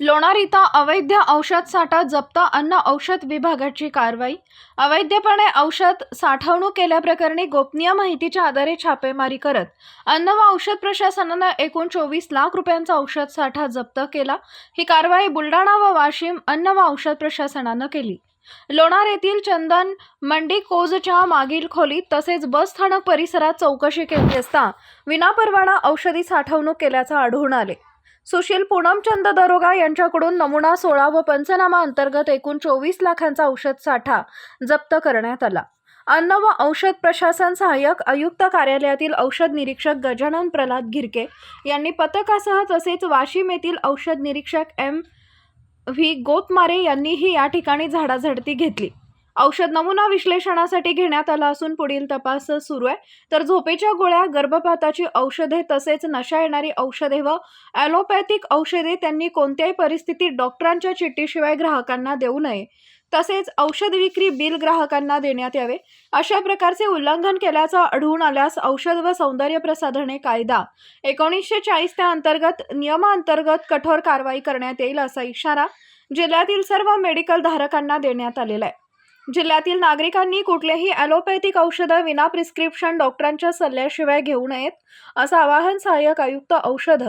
लोणार इथं अवैध औषध साठा जप्त अन्न औषध विभागाची कारवाई. अवैधपणे औषध साठवणूक केल्याप्रकरणी गोपनीय माहितीच्या आधारे छापेमारी करत अन्न व औषध प्रशासनानं एकूण चोवीस लाख रुपयांचा औषध साठा जप्त केला. ही कारवाई बुलढाणा व वाशिम अन्न व औषध प्रशासनानं केली. लोणार येथील चंदन मंडी कोजच्या मागील खोलीत तसेच बस स्थानक परिसरात चौकशी केली असता विनापरवाना औषधी साठवणूक केल्याचं आढळून आले. सुशील पूनमचंद दरोगा यांच्याकडून नमुना सोळा व पंचनामा अंतर्गत एकूण चोवीस लाखांचा औषध साठा जप्त करण्यात आला. अन्न व औषध प्रशासन सहाय्यक आयुक्त कार्यालयातील औषध निरीक्षक गजानन प्रल्हाद घिरके यांनी पथकासह तसेच वाशिम येथील औषध निरीक्षक एम. व्ही. गोतमारे यांनीही या ठिकाणी झाडाझडती घेतली. औषध नमुना विश्लेषणासाठी घेण्यात आला असून पुढील तपास सुरू आहे. तर झोपेच्या गोळ्या गर्भपाताची औषधे तसेच नशा येणारी औषधे व ॲलोपॅथिक औषधे त्यांनी कोणत्याही परिस्थितीत डॉक्टरांच्या चिठ्ठीशिवाय ग्राहकांना देऊ नये. तसेच औषध विक्री बिल ग्राहकांना देण्यात यावे. अशा प्रकारचे उल्लंघन केल्याचं आढळून आल्यास औषध व सौंदर्य प्रसाधने कायदा एकोणीसशे चाळीस त्या अंतर्गत नियमांतर्गत कठोर कारवाई करण्यात येईल असा इशारा जिल्ह्यातील सर्व मेडिकल धारकांना देण्यात आलेला आहे. जिल्ह्यातील नागरिकांनी कुठलेही ॲलोपॅथिक औषधं विना प्रिस्क्रिप्शन डॉक्टरांच्या सल्ल्याशिवाय घेऊ नयेत असं आवाहन सहाय्यक आयुक्त औषध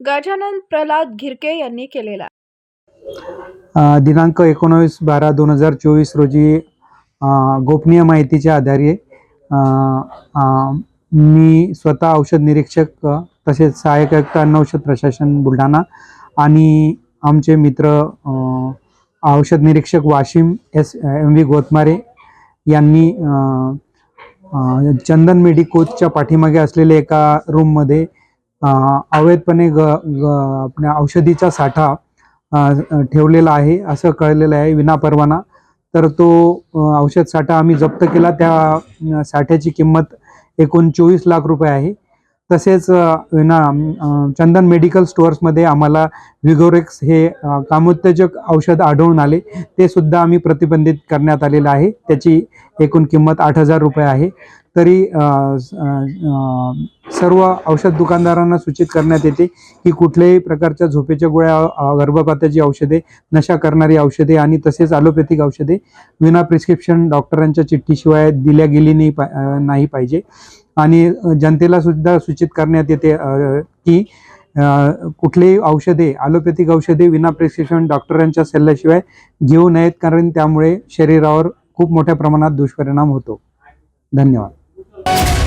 गजानन प्रल्हाद घिरके यांनी केलेलं आहे. दिनांक एकोणावीस बारा दोन हजार चोवीस रोजी गोपनीय माहितीच्या आधारे मी स्वतः औषध निरीक्षक तसेच सहाय्यक आयुक्त अन्न औषध प्रशासन बुलढाणा आणि आमचे मित्र औषध निरीक्षक Washim S M V Gotmare यांनी चंदन मेडिकोजच्या पाठीमागे असलेल्या एका रूममध्ये अवैधपणे ग ग आपल्या औषधीचा साठा ठेवलेला आहे असं कळलेलं आहे विनापरवाना तर तो औषध साठा आम्ही जप्त केला. त्या साठ्याची किंमत एकूण चोवीस लाख रुपये आहे. तसेच ना विना चंदन मेडिकल स्टोअर्समध्ये आम्हाला विगोरेक्स हे कामोत्तेजक औषध आढळून आले. ते सुद्धा आम्ही प्रतिबंधित करण्यात आलेलं आहे. त्याची एकूण किंमत आठ हजार रुपये आहे. तरी सर्व औषध दुकानदारांना सूचित करण्यात येते की कुठल्याही प्रकारच्या झोपेच्या गोळ्या गर्भपाताची औषधे नशा करणारी औषधे आणि तसेच ॲलोपॅथिक औषधे विना प्रिस्क्रिप्शन डॉक्टरांच्या चिठ्ठीशिवाय दिल्या गेली नाही पा नाही पाहिजे. आणि जनतेला सुद्धा सूचित करण्यात येते की कुठलेही औषधे ॲलोपॅथिक औषधे विना प्रिस्क्रिप्शन डॉक्टरांच्या सल्ल्याशिवाय घेऊ नयेत कारण त्यामुळे शरीरावर खूप मोठ्या प्रमाणात दुष्परिणाम होतो. धन्यवाद. you